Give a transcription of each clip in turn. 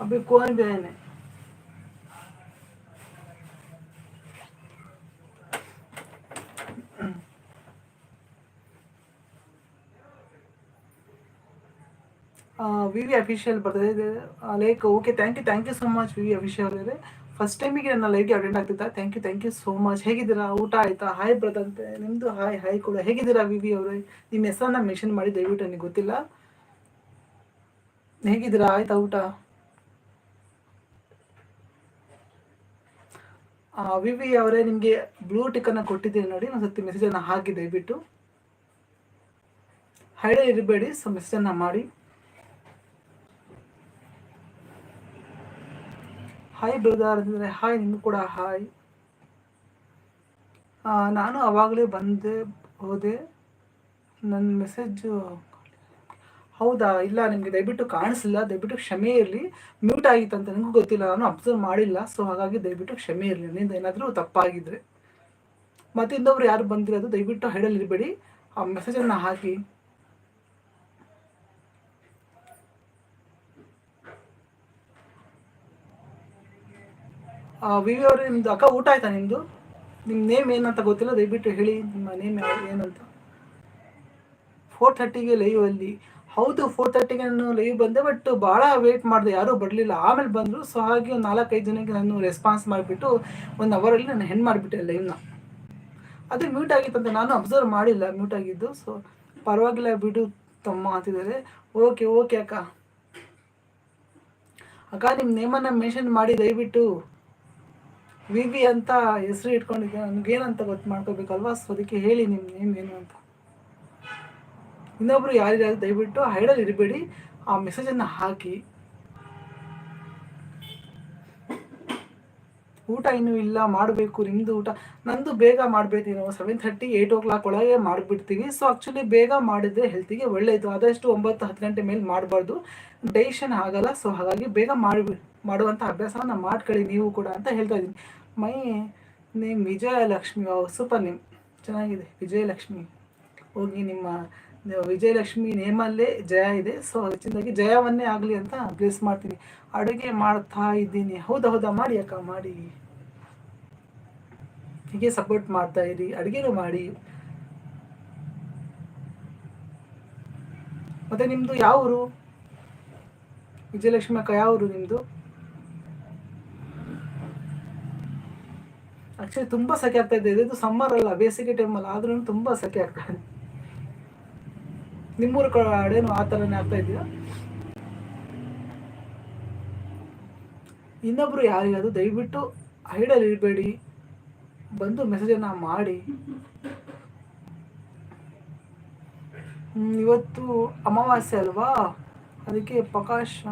अभी कौन बहन है ವಿ ವಿ ಅಫಿಷಿಯಲ್ ಬರ್ತದೆ like okay thank you thank you so much V V official ಅವರೇ ಫಸ್ಟ್ ಟೈಮಿಗೆ ನನ್ನ ಲೈವ್ಗೆ attend ಆಗ್ತಿದ್ದ thank you thank you so much ಹೇಗಿದ್ದೀರಾ ಊಟ ಆಯ್ತಾ ಹಾಯ್ ಬ್ರದಂತೆ ನಿಮ್ಮದು ಹಾಯ್ ಹಾಯ್ ಕೂಡ ಹೇಗಿದ್ದೀರಾ ವಿ ವಿ ಅವರೇ ನಿಮ್ಮ ಹೆಸರನ್ನ ಮೆನ್ಷನ್ ಮಾಡಿ ದಯವಿಟ್ಟು ನನಗೆ ಗೊತ್ತಿಲ್ಲ ಹೇಗಿದ್ದೀರಾ ಆಯ್ತಾ ಊಟ ವಿ ಅವರೇ ನಿಮಗೆ ಬ್ಲೂ ಟಿಕ್ ಅನ್ನು ಕೊಟ್ಟಿದ್ದೀನಿ ನೋಡಿ ಒಂದು ಸತಿ ಮೆಸೇಜನ್ನು ಹಾಕಿ ದಯವಿಟ್ಟು. ಹೈಡೆ ಇರಬೇಡಿ, ಸೊ ಮೆಸೇಜನ್ನು ಮಾಡಿ. ಹಾಯ್ ಬ್ರದರ್ ಅಂದರೆ ಹಾಯ್ ನಿಮಗೂ ಕೂಡ ಹಾಯ್ ನಾನು ಅವಾಗಲೇ ಬಂದೆ, ಹೋದೆ. ನನ್ನ ಮೆಸೇಜು ಹೌದಾ? ಇಲ್ಲ, ನಿಮಗೆ ದಯವಿಟ್ಟು ಕಾಣಿಸಿಲ್ಲ ದಯವಿಟ್ಟು ಕ್ಷಮೆ ಇರಲಿ. ಮ್ಯೂಟ್ ಆಗಿತ್ತು ಅಂತ ನನಗೂ ಗೊತ್ತಿಲ್ಲ. ನಾನು ಅಬ್ಸರ್ವ್ ಮಾಡಿಲ್ಲ. ಸೊ ಹಾಗಾಗಿ ದಯವಿಟ್ಟು ಕ್ಷಮೆ ಇರಲಿ. ನಿಂದ ಏನಾದರೂ ತಪ್ಪಾಗಿದ್ರೆ. ಮತ್ತೆ ಇನ್ನೊಬ್ರು ಯಾರು ಬಂದಿರೋದು ದಯವಿಟ್ಟು ಹೇಳಲಿರಬೇಡಿ ಆ ಮೆಸೇಜನ್ನು ಹಾಕಿ. ವಿ ಅವ್ರೆ, ನಿಮ್ದು ಅಕ್ಕ ಊಟ ಆಯ್ತಾ ನಿಮ್ಮದು ನಿಮ್ಮ ನೇಮ್ ಏನಂತ ಗೊತ್ತಿಲ್ಲ. ದಯವಿಟ್ಟು ಹೇಳಿ. ನಿಮ್ಮ ನೇಮ್ ಏನಂತ ಫೋರ್ ಥರ್ಟಿಗೆ ಲೈವ್ ಅಲ್ಲಿ. ಹೌದು ಫೋರ್ ತರ್ಟಿಗೆ ನಾನು ಲೈವ್ ಬಂದೆ ಬಟ್ ಭಾಳ ವೇಟ್ ಮಾಡಿದೆ, ಯಾರೂ ಬರಲಿಲ್ಲ. ಆಮೇಲೆ ಬಂದರು ಸೊ ಹಾಗೆ ಒಂದು ನಾಲ್ಕೈದು ಜನಕ್ಕೆ ನಾನು ರೆಸ್ಪಾನ್ಸ್ ಮಾಡಿಬಿಟ್ಟು ಒಂದು ಅವರಲ್ಲಿ ನಾನು ಹೆಣ್ಣು ಮಾಡಿಬಿಟ್ಟೆ ಲೈವ್ನ ಅದು ಮ್ಯೂಟ್ ಆಗಿತ್ತಂತೆ ನಾನು ಅಬ್ಸರ್ವ್ ಮಾಡಿಲ್ಲ ಮ್ಯೂಟ್ ಆಗಿದ್ದು ಸೊ ಪರವಾಗಿಲ್ಲ ಬಿಡು ತಮ್ಮ ಅಂತಿದ್ದಾರೆ. ಓಕೆ ಓಕೆ ಅಕ್ಕ. ಅಕ್ಕ ನಿಮ್ಮ ನೇಮನ್ನು ಮೆನ್ಷನ್ ಮಾಡಿ ದಯವಿಟ್ಟು. ವಿ ವಿ ಅಂತ ಹೆಸರು ಇಟ್ಕೊಂಡಿದ್ದೆ, ನನಗೇನಂತ ಗೊತ್ತು ಮಾಡ್ಕೋಬೇಕಲ್ವಾ? ಸೊ ಅದಕ್ಕೆ ಹೇಳಿ ನಿಮ್ಮ ನೇಮ್ ಏನು ಅಂತ. ಇನ್ನೊಬ್ರು ಯಾರಿಗಾದ್ರು ದಯವಿಟ್ಟು ಹೈಡಲ್ ಇರಬೇಡಿ. ಆ ಮೆಸೇಜನ್ನು ಹಾಕಿ. ಊಟ ಇನ್ನೂ ಇಲ್ಲ, ಮಾಡಬೇಕು ನಿಮ್ಮದು ಊಟ. ನಂದು ಬೇಗ ಮಾಡಬೇಕು, ನಾವು seven thirty eight o'clock ಒಳಗೆ ಮಾಡಿಬಿಡ್ತೀವಿ. ಸೊ ಆ್ಯಕ್ಚುಲಿ ಬೇಗ ಮಾಡಿದ್ರೆ ಹೆಲ್ತಿಗೆ ಒಳ್ಳೆಯದು ಆದಷ್ಟು ಒಂಬತ್ತು, ಹತ್ತು ಗಂಟೆ ಮೇಲೆ ಮಾಡಬಾರ್ದು. ಡೈಷನ್ ಆಗಲ್ಲ ಸೊ ಹಾಗಾಗಿ ಬೇಗ ಮಾಡಿ ಮಾಡುವಂಥ ಅಭ್ಯಾಸವನ್ನು ಮಾಡ್ಕೊಳ್ಳಿ ನೀವು ಕೂಡ ಅಂತ ಹೇಳ್ತಾ ಇದ್ದೀನಿ. My name Vijayalakshmi super name. ಚೆನ್ನಾಗಿದೆ. ವಿಜಯಲಕ್ಷ್ಮಿ. ಹೋಗಿ ನಿಮ್ಮ ವಿಜಯಲಕ್ಷ್ಮಿ ನೇಮಲ್ಲೇ ಜಯ ಇದೆ. ಸೊ ಹೆಚ್ಚಿನದಾಗಿ ಜಯವನ್ನೇ ಆಗಲಿ ಅಂತ ಬ್ಲೇಸ್ ಮಾಡ್ತೀನಿ. ಅಡುಗೆ ಮಾಡ್ತಾ ಇದ್ದೀನಿ. ಹೌದಾ ಹೌದಾ? ಮಾಡಿ ಅಕ್ಕ, ಮಾಡಿ. ಹೀಗೆ ಸಪೋರ್ಟ್ ಮಾಡ್ತಾ ಇರಿ. ಅಡುಗೆನೂ ಮಾಡಿ. ಮತ್ತೆ ನಿಮ್ಮದು ಯಾವ ಊರು? ವಿಜಯಲಕ್ಷ್ಮಿ ಅಕ್ಕ, ಯಾವ ಊರು ನಿಮ್ಮದು ಆಕ್ಚುಲಿ ತುಂಬಾ ಆಗ್ತಾ ಇದೆ. ಇದು ಸಮ್ಮರ್ ಅಲ್ಲ, ಬೇಸಿಗೆ ಟೈಮಲ್ಲಿ ಆದ್ರೂ ತುಂಬಾ ಸೆಕೆ ಆಗ್ತಾ ಇದೆ. ನಿಮ್ಮೂರ ಕಡೆನು ಆ ಥರನೇ ಆಗ್ತಾ ಇದೆಯಾ? ಇನ್ನೊಬ್ರು ಯಾರಿಗಾದ್ರು ದಯವಿಟ್ಟು ಐಡಲ್ ಇರಬೇಡಿ. ಬಂದು ಮೆಸೇಜನ್ನು ಮಾಡಿ. ಇವತ್ತು ಅಮಾವಾಸ್ಯೆ ಅಲ್ವಾ? ಅದಕ್ಕೆ ಪ್ರಕಾಶ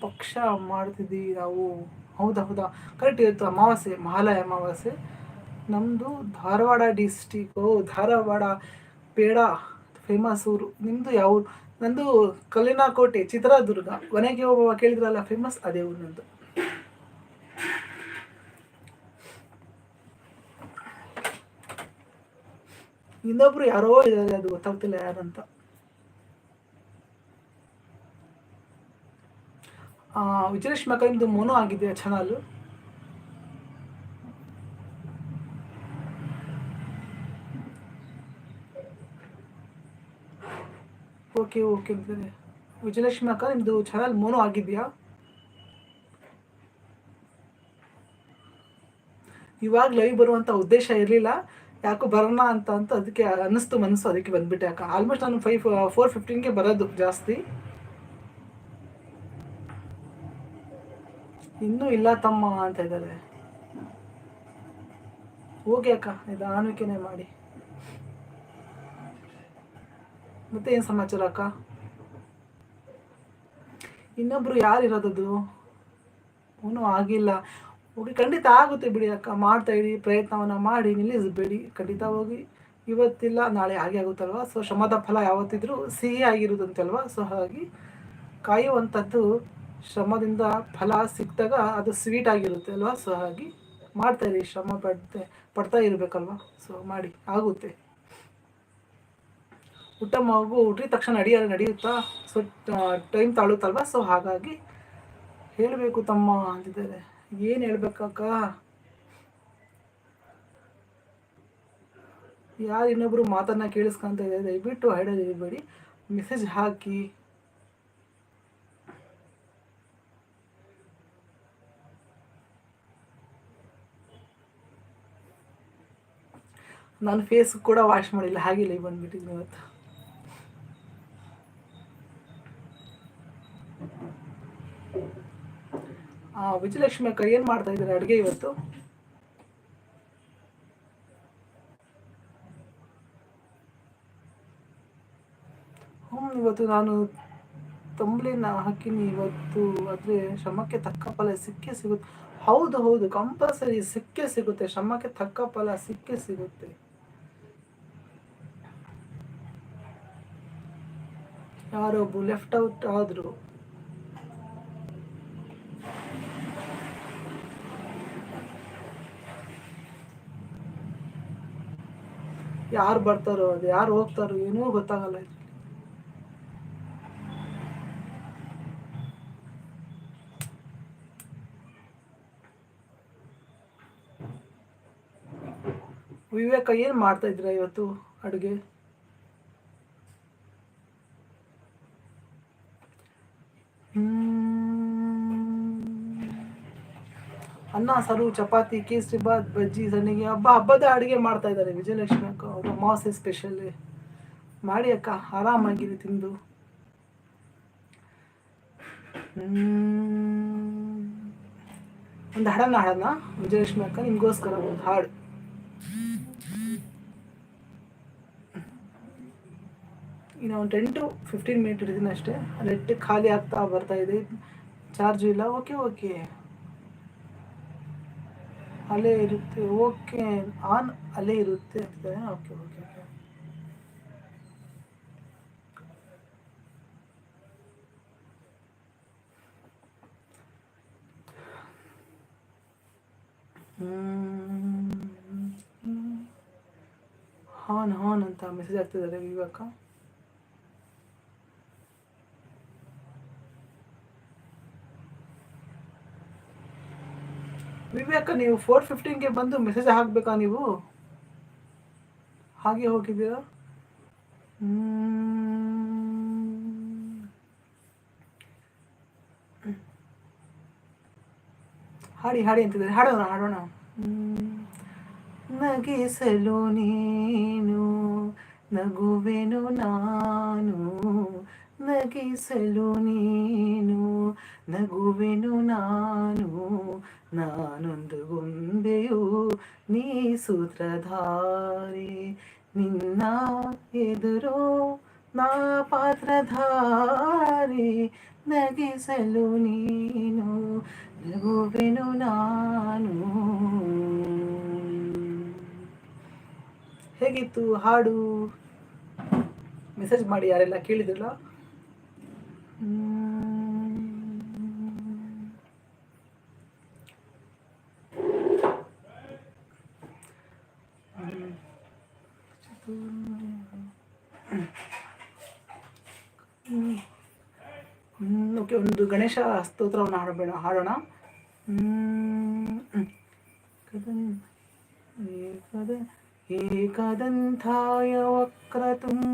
ಪಕ್ಷ ಮಾಡ್ತಿದ್ದೀವಿ ನಾವು. ಹೌದಾ ಹೌದಾ? ಕರೆಕ್ಟ್ ಇವತ್ತು ಅಮಾವಾಸ್ಯೆ, ಮಹಾಲಯ ಅಮಾವಾಸ್ಯೆ. ನಮ್ಮದು ಧಾರವಾಡ ಡಿಸ್ಟಿಕ್ಕು ಧಾರವಾಡ ಪೇಡ. ಫೇಮಸ್ ಊರು. ನಿಮ್ಮದು ಯಾವ ಊರು ನಂದು ಕಲ್ಲಿನಕೋಟೆ ಚಿತ್ರದುರ್ಗ. ಕೊನೆಗೆ ಒಬ್ಬ ಕೇಳಿದ್ರಲ್ಲ, ಫೇಮಸ್ ಅದೇ ಊರು ನಂದು. ಇನ್ನೊಬ್ರು ಯಾರೋ ಇದ್ದಾರೆ ಅದು ಗೊತ್ತಾಗ್ತಿಲ್ಲ ಯಾರಂತ. ವಿಜಯಲಕ್ಷ್ಮಿ ಅಕ್ಕ, ನಿಮ್ದು ಮೋನೋ ಆಗಿದೆ ಚಾನಲ್ ಓಕೆ ಓಕೆ ಅಂತಂದರೆ. ವಿಜಯಲಕ್ಷ್ಮಿ ಅಕ್ಕ ನಿಮ್ಮದು ಚಾನಲ್ ಮೋನೋ ಆಗಿದೆಯಾ? ಇವಾಗ ಲೈವ್ ಬರುವಂಥ ಉದ್ದೇಶ ಇರಲಿಲ್ಲ. ಯಾಕೋ ಬರೋಣ ಅಂತ ಅಂತ ಅದಕ್ಕೆ ಅನ್ನಿಸ್ತು ಮನಸ್ಸು, ಅದಕ್ಕೆ ಬಂದ್ಬಿಟ್ಟೆ ಅಕ್ಕ. ಆಲ್ಮೋಸ್ಟ್ ನಾನು ಫೈವ್ ಫೋರ್ ಫಿಫ್ಟೀನ್ಗೆ ಬರೋದು ಜಾಸ್ತಿ. ಇನ್ನೂ ಇಲ್ಲ ತಮ್ಮ ಅಂತ ಇದ್ದಾರೆ. ಹೋಗಿ ಅಕ್ಕ, ನಿಧಾನಕ್ಕೆನೆ ಮಾಡಿ. ಮತ್ತೆ ಏನು ಸಮಾಚಾರ ಅಕ್ಕ? ಇನ್ನೊಬ್ರು ಯಾರು ಇರೋದದು ಅವನು ಆಗಿಲ್ಲ. ಹೋಗಿ ಖಂಡಿತ ಆಗುತ್ತೆ ಬಿಡಿ ಅಕ್ಕ. ಮಾಡ್ತಾ ಇಡಿ ಪ್ರಯತ್ನವನ್ನು ಮಾಡಿ, ನಿಲ್ಲಿಸಬೇಡಿ. ಖಂಡಿತ ಹೋಗಿ. ಇವತ್ತಿಲ್ಲ, ನಾಳೆ ಹಾಗೆ ಆಗುತ್ತಲ್ವ? ಸೊ ಶ್ರಮದ ಫಲ ಯಾವತ್ತಿದ್ರೂ ಸಿಹಿ ಆಗಿರುತ್ತಂತಲ್ವ? ಸೊ ಹಾಗಾಗಿ ಕಾಯುವಂಥದ್ದು ಶ್ರಮದಿಂದ ಫಲ ಸಿಕ್ಕಿದಾಗ ಅದು ಸ್ವೀಟ್ ಆಗಿರುತ್ತೆ ಅಲ್ವಾ? ಸೊ ಹಾಗಾಗಿ ಮಾಡ್ತಾ ಇರಿ. ಶ್ರಮ ಪಡ್ತೆ, ಪಡ್ತಾ ಇರಬೇಕಲ್ವ? ಸೊ ಮಾಡಿ. ಆಗುತ್ತೆ. ಊಟ ಮಗು ಹುಟ್ಟಿದ ತಕ್ಷಣ ನಡೆಯಲ್ಲ, ನಡೆಯುತ್ತಾ? So time ತಾಳುತ್ತಲ್ವ? ಸೊ ಹಾಗಾಗಿ ಹೇಳಬೇಕು ತಮ್ಮ ಅಂತಿದ್ದಾರೆ. ಏನು ಹೇಳ್ಬೇಕಕ್ಕ ಯಾರು ಇನ್ನೊಬ್ರು ಮಾತನ್ನ ಕೇಳಿಸ್ಕೊಂತ ಇದೆ ದಯವಿಟ್ಟು ಇರಬೇಡಿ. ಮೆಸೇಜ್ ಹಾಕಿ. ನಾನು ಫೇಸ್ ಕೂಡ ವಾಶ್ ಮಾಡಿಲ್ಲ, ಹಾಗೆ ಲೈವ್ ಬಂದ್ಬಿಟ್ಟಿದ್ದೀನಿ ಇವತ್ತು. ವಿಜಯಲಕ್ಷ್ಮಿ ಅಕ್ಕ ಏನು ಮಾಡ್ತಾ ಇದ್ದಾರೆ ಅಡುಗೆ ಇವತ್ತು? ಹ್ಞೂ ಇವತ್ತು ನಾನು ತಂಬ್ಲಿನ ಹಾಕಿನಿ. ಇವತ್ತು ಆದರೆ ಶ್ರಮಕ್ಕೆ ತಕ್ಕ ಫಲ ಸಿಕ್ಕೇ ಸಿಗುತ್ತೆ. ಹೌದು ಹೌದು ಕಂಪಲ್ಸರಿ ಸಿಕ್ಕೇ ಸಿಗುತ್ತೆ. ಶ್ರಮಕ್ಕೆ ತಕ್ಕ ಫಲ ಸಿಕ್ಕೇ ಸಿಗುತ್ತೆ. ಯಾರೊಬ್ಬ ಲೆಫ್ಟ್ ಔಟ್ ಆದ್ರು. ಯಾರು ಬರ್ತಾರೋ ಅದು ಯಾರು ಹೋಗ್ತಾರೋ ಏನೂ ಗೊತ್ತಾಗಲ್ಲ ವಿವೇಕ ಏನು ಮಾಡ್ತಾ ಇದ್ರ ಇವತ್ತು ಅಡುಗೆ? ಅನ್ನ, ಸಾರು, ಚಪಾತಿ, ಕೇಸರಿ ಬಾತ್ ಬಜ್ಜಿ ಸಣ್ಣಗೆ ಹಬ್ಬ, ಹಬ್ಬದ ಅಡುಗೆ ಮಾಡ್ತಾ ಇದ್ದಾರೆ ವಿಜಯಲಕ್ಷ್ಮಿ ಅಕ್ಕ ಅವರು. ಅಮಾವಾಸ್ಯೆ ಸ್ಪೆಷಲ್ ಮಾಡಿ ಅಕ್ಕ, ಆರಾಮಾಗಿರಿ ತಿಂದು. ಒಂದು ಹಾಡನ್ನ ಹಾಡೋಣ ವಿಜಯಲಕ್ಷ್ಮಿ ಅಕ್ಕ, ನಿಮಗೋಸ್ಕರ ಒಂದು ಹಾಡು. ಇನ್ನು ಒಂದು ಟೆನ್ ಟು ಫಿಫ್ಟೀನ್ ಮಿನಿಟ್ ಇರ್ತೀನಿ ಅಷ್ಟೇ. ನೆಟ್ ಖಾಲಿ ಆಗ್ತಾ ಬರ್ತಾ ಇದೆ. ಚಾರ್ಜು ಇಲ್ಲ. ಓಕೆ ಓಕೆ ಅಲೆ ಇರುತ್ತೆ ಓಕೆ ಆನ್ ಅಲೆ ಇರುತ್ತೆ ಅಂತ ಓಕೆ ಓಕೆ ಓಕೆ ಹಾನ್ ಹಾನ್ ಅಂತ ಮೆಸೇಜ್ ಆಗ್ತಿದ್ದಾರೆ ಇವಾಗ ವಿವೇಕ, ನೀವು ಫೋರ್ ಫಿಫ್ಟೀನ್ಗೆ ಬಂದು ಮೆಸೇಜ್ ಹಾಕಬೇಕಾ ನೀವು? ಹಾಗೆ ಹೋಗಿದ್ದೀರಾ? ಹಾಡಿ ಹಾಡಿ ಅಂತಿದ್ದಾರೆ. ಹಾಡೋಣ ಹಾಡೋಣ. ನಗಿಸಲು ನೀನು, ನಗುವೆನು ನಾನು. ನಗಿಸಲು ನೀನು, ನಗುವೆನು ನಾನು, ನಾನೊಂದು ಗೊಂಬೆಯು ನೀ ಸೂತ್ರಧಾರಿ, ನಿನ್ನ ಎದುರು ನಾ ಪಾತ್ರಧಾರಿ, ನಗಿಸಲು ನೀನು, ನಗುವೆನು ನಾನು. ಹೇಗಿತ್ತು ಹಾಡು? ಮೆಸೇಜ್ ಮಾಡಿ ಯಾರೆಲ್ಲ ಕೇಳಿದ್ರಲ್ಲ? ಓಕೆ ಒಂದು ಗಣೇಶ ಸ್ತೋತ್ರವನ್ನು ಹಾಡಬೇಡ ಹಾಡೋಣ ಏಕದಂಥಾಯ ವಕ್ರತುಂಡಾಯ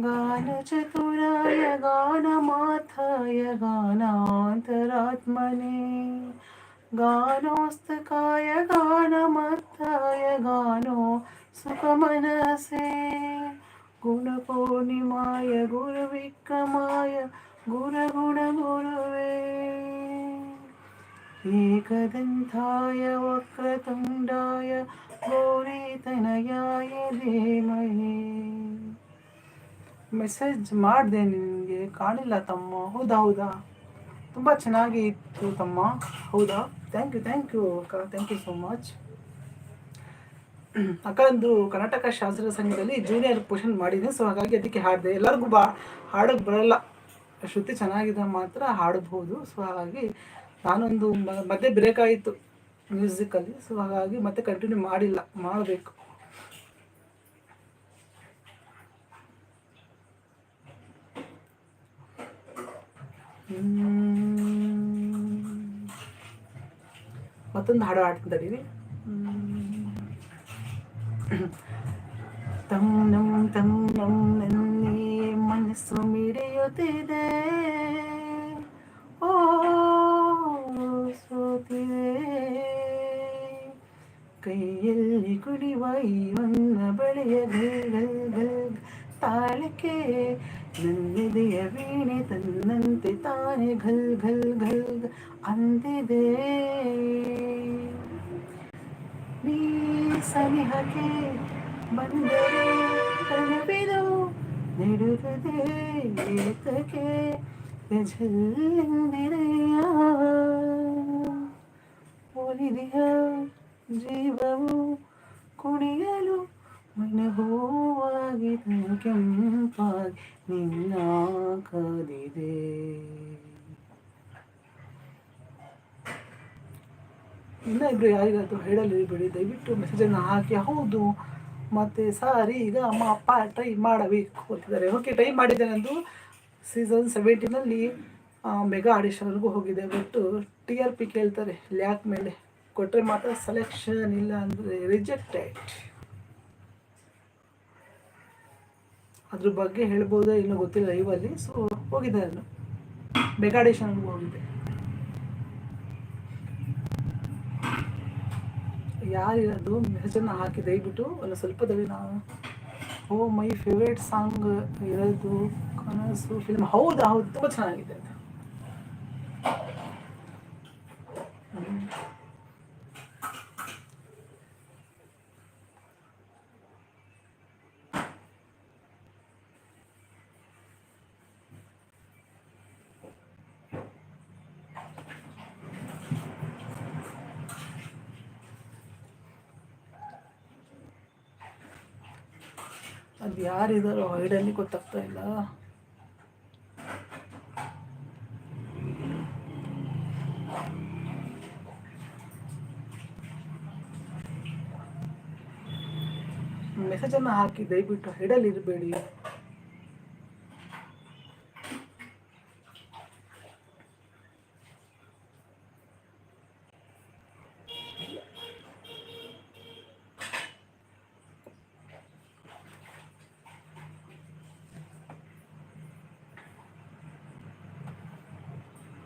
गानचतुराय गानमाथाय गानान्तरात्मने। गानोऽस्तकाय गानमत्थाय गानो सुखमनसे। गुणपूर्णिमाय गुरुविक्रमाय गुरुगुणगुरुवे। एकदन्ताय वक्रतुण्डाय गौरीतनयाय धीमहि। ಮೆಸೇಜ್ ಮಾಡಿದೆ ನಿನಗೆ, ಕಾಣಿಲ್ಲ ತಮ್ಮ. ಹೌದಾ ಹೌದಾ? ತುಂಬ ಚೆನ್ನಾಗಿ ಇತ್ತು ತಮ್ಮ. ಹೌದಾ? ಥ್ಯಾಂಕ್ ಯು ಥ್ಯಾಂಕ್ ಯು ಅಕ್ಕ. ಥ್ಯಾಂಕ್ ಯು ಸೋ ಮಚ್ ಅಕ್ಕ ಒಂದು ಕರ್ನಾಟಕ ಶಾಸ್ತ್ರೀಯ ಸಂಘದಲ್ಲಿ ಜೂನಿಯರ್ ಪೋಷನ್ ಮಾಡಿದ್ದೀನಿ ಸೊ ಹಾಗಾಗಿ ಅದಕ್ಕೆ ಹಾಡಿದೆ. ಎಲ್ಲರಿಗೂ ಬಾ ಹಾಡೋಕ್ಕೆ ಬರಲ್ಲ. ಶ್ರುತಿ ಚೆನ್ನಾಗಿದೆ ಮಾತ್ರ ಹಾಡಬಹುದು ಸೊ ಹಾಗಾಗಿ ನಾನೊಂದು ಮತ್ತೆ ಬ್ರೇಕ್ ಆಯಿತು ಮ್ಯೂಸಿಕಲ್ಲಿ ಸೊ ಹಾಗಾಗಿ ಮತ್ತೆ ಕಂಟಿನ್ಯೂ ಮಾಡಿಲ್ಲ. ಮಾಡಬೇಕು. ಮತ್ತೊಂದು ಹಾಡು ಹಾಡ್ತೀನಿ ತಡೀರಿ ತಂ ನಂ ತಂ ನಂ ನನ್ನೇ ಮನಸ್ಸು ಮಿಡಿಯುತ್ತಿದೆ. ಓ ಸೋತಿದೆ ಕೈಯಲ್ಲಿ ಕುಡಿವ ಇವನ್ನ ಬೆಳೆಯ ಗಲ್ ಗಲ್ ತಾಳಕ್ಕೆ ನನ್ನೆದೆಯ ವೀಣೆ ತನ್ನಂತೆ ತಾನೆ ಘಲ್ ಘಲ್ ಘಲ್ ಅಂದಿದೆ ನೀ ಸನಿಹಕ್ಕೆ ಬಂದರೆ ಕನಪಿದು ನಿಡುತ್ತದೆ ಏತಕ್ಕೆ ಝಲ್ಲೆಂದಿದೆಯ ಒಲಿದೆಯ ಜೀವವು ಕುಣಿಯಲು ಮನಹೂವಾಗಿ ಕೆಂಪಾಗಿ ನಿನ್ನ ಕದಿದೆ ಇನ್ನ ಇಬ್ರು ಯಾರಿಗಾದ್ರು ಬಿಡಿ, ದಯವಿಟ್ಟು ಮೆಸೇಜನ್ನು ಹಾಕಿ. ಹೌದು, ಮತ್ತೆ ಸಾರಿ, ಈಗ ಅಮ್ಮ, ಅಪ್ಪ ಟ್ರೈ ಮಾಡಬೇಕು ಅಂತಿದ್ದಾರೆ. ಓಕೆ ಟ್ರೈ ಮಾಡಿದ್ದೇನೆ ಅಂದು ಸೀಸನ್ ಸೆವೆಂಟೀನಲ್ಲಿ ಮೆಗಾ ಆಡಿಷನ್ಗೂ ಹೋಗಿದೆ. ಬಟ್ ಟಿ ಆರ್ ಪಿ ಕೇಳ್ತಾರೆ, ಲ್ಯಾಕ್ ಮೇಲೆ. ಕೊಟ್ಟರೆ ಮಾತ್ರ ಸೆಲೆಕ್ಷನ್ ಇಲ್ಲ ಅಂದರೆ ರಿಜೆಕ್ಟೆಡ್ ಅದ್ರ ಬಗ್ಗೆ ಹೇಳ್ಬೋದಾ ಇನ್ನೂ ಗೊತ್ತಿಲ್ಲ ಲೈವಲ್ಲಿ ಸೊ ಹೋಗಿದ್ದೆ ನಾನು. ಬೆಗಾಡೇಶನ್ ಹೋಗಿದ್ದೆ. ಯಾರಿರೋದು ಮೆಸೇಜನ್ನು ಹಾಕಿ, ದಯವಿಟ್ಟು. ಅಲ್ಲ ಸ್ವಲ್ಪದಲ್ಲಿ ನಾವು. ಓ ಮೈ ಫೇವ್ರೇಟ್ ಸಾಂಗ್ ಇರೋದು ಕನಸು ಫಿಲ್ಮ್ ಹೌದು ಹೌದು, ತುಂಬ ಚೆನ್ನಾಗಿದೆ. ಅದು ಯಾರಿದಾರೋ ಹೈಡಲ್ಲಿ ಗೊತ್ತಾಗ್ತಾ ಇಲ್ಲ. ಮೆಸೇಜನ್ನು ಹಾಕಿ ದಯವಿಟ್ಟು ಹೈಡಲ್ಲಿ ಇರಬೇಡಿ.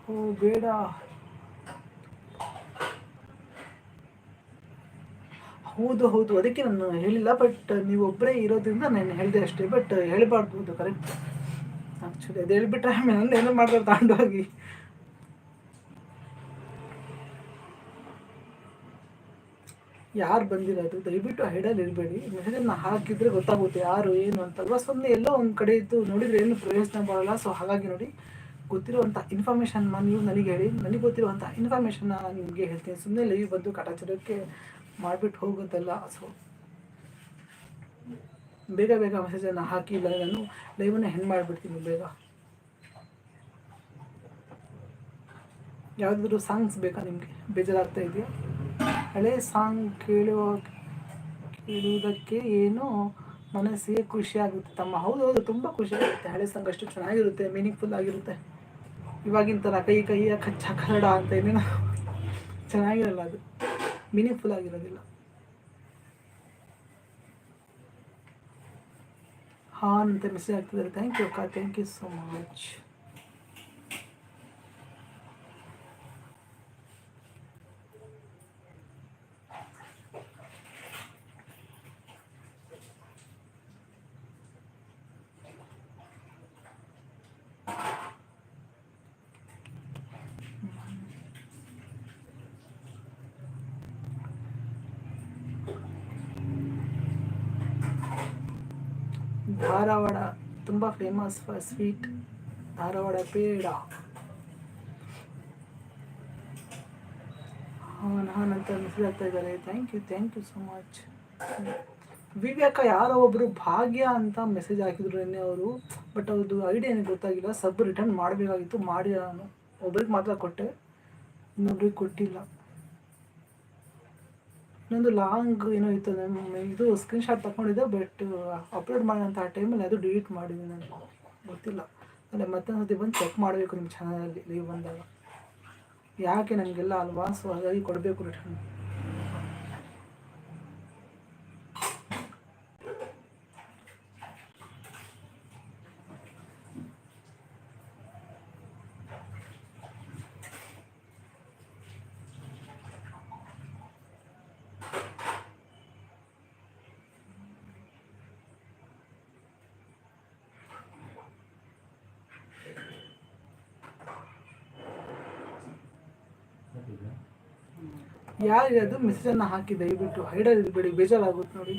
ಓ, ಬೇಡ. ಹೌದು ಹೌದು. ಅದಕ್ಕೆ ನಾನು ಹೇಳಿಲ್ಲ ಬಟ್ ನೀವು ಒಬ್ಬರೇ ಇರೋದ್ರಿಂದ ನಾನು ಹೇಳಿದೆ ಅಷ್ಟೇ ಬಟ್ ಹೇಳಬಾರ್ದು ಕರೆಕ್ಟ್ ಆ್ಯಕ್ಚುಲಿ ಅದು ಹೇಳ್ಬಿಟ್ರೆ ಆಮೇಲೆ ಏನೋ ಮಾಡ್ತಾರೆ ತಗೊಂಡೋಗಿ ಯಾರು ಬಂದಿರೋದು ದಯವಿಟ್ಟು ಹೈಡಲ್ಲಿ ಇರಬೇಡಿ. ಮೆಸೇಜನ್ನು ಹಾಕಿದ್ರೆ ಗೊತ್ತಾಗುತ್ತೆ ಯಾರು, ಏನು ಅಂತಲ್ವಾ. ಸುಮ್ಮನೆ ಎಲ್ಲೋ ಒಂದು ಕಡೆ ಇದ್ದು ನೋಡಿದ್ರೆ ಏನು ಪ್ರಯೋಜನ ಬರಲ್ಲ. ಸೊ ಹಾಗಾಗಿ ನೋಡಿ. ಗೊತ್ತಿರುವಂಥ ಇನ್ಫಾರ್ಮೇಷನ್ ನೀವು ನನಗೆ ಹೇಳಿ, ನನಗೆ ಗೊತ್ತಿರುವಂಥ ಇನ್ಫಾರ್ಮೇಷನ್ನ ನಿಮಗೆ ಹೇಳ್ತೀನಿ. ಸುಮ್ಮನೆ ಲೈವ್ ಬಂದು ಕಾಟಾಚಾರಕ್ಕೆ ಮಾಡಿಬಿಟ್ಟು ಹೋಗೋದಲ್ಲ. ಸೊ ಬೇಗ ಬೇಗ ಮೆಸೇಜನ್ನು ಹಾಕಿ ಇಲ್ಲ ನಾನು ಲೈವನ್ನ ಹೆಂಗೆ ಮಾಡಿಬಿಡ್ತೀನಿ ಬೇಗ. ಯಾವುದಾದ್ರೂ ಸಾಂಗ್ಸ್ ಬೇಕಾ ನಿಮಗೆ? ಬೇಜಾರಾಗ್ತಾ ಇದೆಯಾ? ಹಳೆ ಸಾಂಗ್ ಕೇಳುವ, ಕೇಳುವುದಕ್ಕೆ ಏನೋ ಮನಸ್ಸಿಗೆ ಖುಷಿಯಾಗುತ್ತೆ ತಮ್ಮ. ಹೌದು ಹೌದು, ತುಂಬ ಖುಷಿಯಾಗುತ್ತೆ ಹಳೆ ಸಾಂಗ್ ಅಷ್ಟು ಚೆನ್ನಾಗಿರುತ್ತೆ ಮೀನಿಂಗ್ಫುಲ್ ಆಗಿರುತ್ತೆ. ಇವಾಗಿನ ಥರ ಕೈ ಕೈಯ ಕಚ್ಚ ಕನ್ನಡ ಅಂತ ಏನೇನೋ. ಚೆನ್ನಾಗಿರಲ್ಲ ಅದು. ಮೀನಿಂಗ್ಫುಲ್ ಆಗಿರೋದಿಲ್ಲ. ಹಾನ್ ಅಂತ ಮೆಸೇಜ್ ಆಗ್ತಿದ್ದಾರೆ. ಥ್ಯಾಂಕ್ ಯು ಅಕ್ಕ. Thank you so much Dharwad ತುಂಬ famous for sweet Dharwad peda. ಹಾಂ, ನಾನು ಅಂತ ಮೆಸೇಜ್ ಆಗ್ತಾ ಇದ್ದಾರೆ thank you thank you so much Viveka ಯಾರೋ ಒಬ್ಬರು ಭಾಗ್ಯ ಅಂತ ಮೆಸೇಜ್ ಹಾಕಿದ್ರು ನಿನ್ನೆ ಅವರು ಬಟ್ ಅವ್ರದ್ದು ಐಡಿಯಾ ಏನು ಗೊತ್ತಾಗಿಲ್ಲ. ಸಬ್ ರಿಟರ್ನ್ ಮಾಡಬೇಕಾಗಿತ್ತು, ಮಾಡಿ ನಾನು. ಒಬ್ರಿಗೆ ಮಾತ್ರ ಕೊಟ್ಟೆ, ಇನ್ನೊಬ್ರಿಗೆ ಕೊಟ್ಟಿಲ್ಲ. ಇನ್ನೊಂದು ಲಾಂಗ್ ಏನೋ ಇತ್ತು ಇದು ಇದು ಸ್ಕ್ರೀನ್ಶಾಟ್ ತಗೊಂಡಿದ್ದೆ ಬಟ್ ಅಪ್ಲೋಡ್ ಮಾಡೋಂಥ ಟೈಮಲ್ಲಿ ಅದು ಡಿಲೀಟ್ ಮಾಡಿದ್ದೀನಿ ನಾನು. ಗೊತ್ತಿಲ್ಲ. ಅಲ್ಲೇ ಮತ್ತೊಂದು ಸತಿ ಬಂದು ಚೆಕ್ ಮಾಡಬೇಕು ನಿಮ್ಮ ಚಾನಲಲ್ಲಿ ಲೀವ್ ಬಂದಾಗ. ಯಾಕೆ ನನಗೆಲ್ಲ ಅಲ್ವಾ ಸೊ ಹಾಗಾಗಿ ಕೊಡಬೇಕು ರಿಟರ್ನ್ ಯಾರಿಗೆ ಮೆಸೇಜ್ ಮೆಸೇಜನ್ನು ಹಾಕಿ ದಯವಿಟ್ಟು ಹೈಡಲ್ ಇರಬೇಡಿ, ಬೇಜಾರಾಗುತ್ತೆ ನೋಡಿ.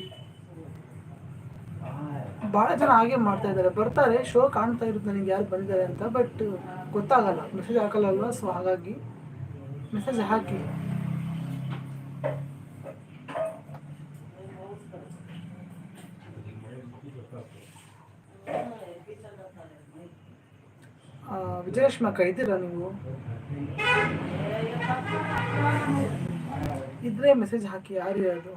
ಭಾಳ ಜನ ಹಾಗೆ ಮಾಡ್ತಾ ಇದ್ದಾರೆ. ಬರ್ತಾರೆ ಶೋ ಕಾಣ್ತಾ ಇರುತ್ತೆ ನನಗೆ ಯಾರು ಬಂದಿದ್ದಾರೆ ಅಂತ ಬಟ್ ಗೊತ್ತಾಗಲ್ಲ. ಮೆಸೇಜ್ ಹಾಕಲ್ಲ ಸೊ ಹಾಗಾಗಿ ಮೆಸೇಜ್ ಹಾಕಿ. ವಿಜಯಲಕ್ಷ್ಮಿ ಇದ್ದೀರಾ ನೀವು? ಇದ್ರೆ ಮೆಸೇಜ್ ಹಾಕಿ ಯಾರು ಅದು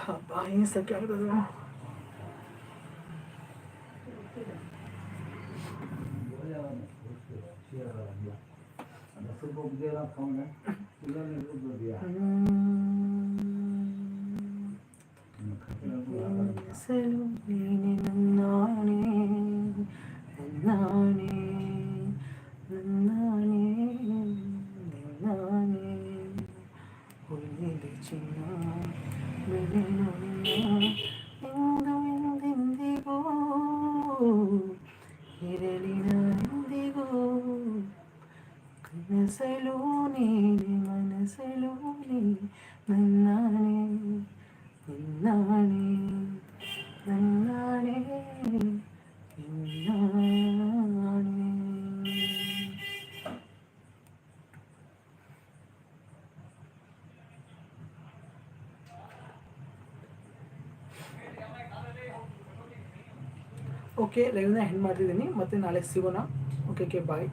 ಹಬ್ಬ ಏನು ಸೆಕೆ ಆಗ್ತದೆ ಹೆಸರು ನೀನೆ ಕನಸಲು ನೀನೆ ಮನಸಲು ನೀ ನನ್ನಾಣೆ, ನಿನ್ನಾಣೆ, ನನ್ನಾಣೆ ಓಕೆ ಲೈವ್ನ ಹೆಣ್ಣು ಮಾಡ್ತಿದ್ದೀನಿ. ಮತ್ತೆ ನಾಳೆ ಸಿಗೋಣ. Okay bye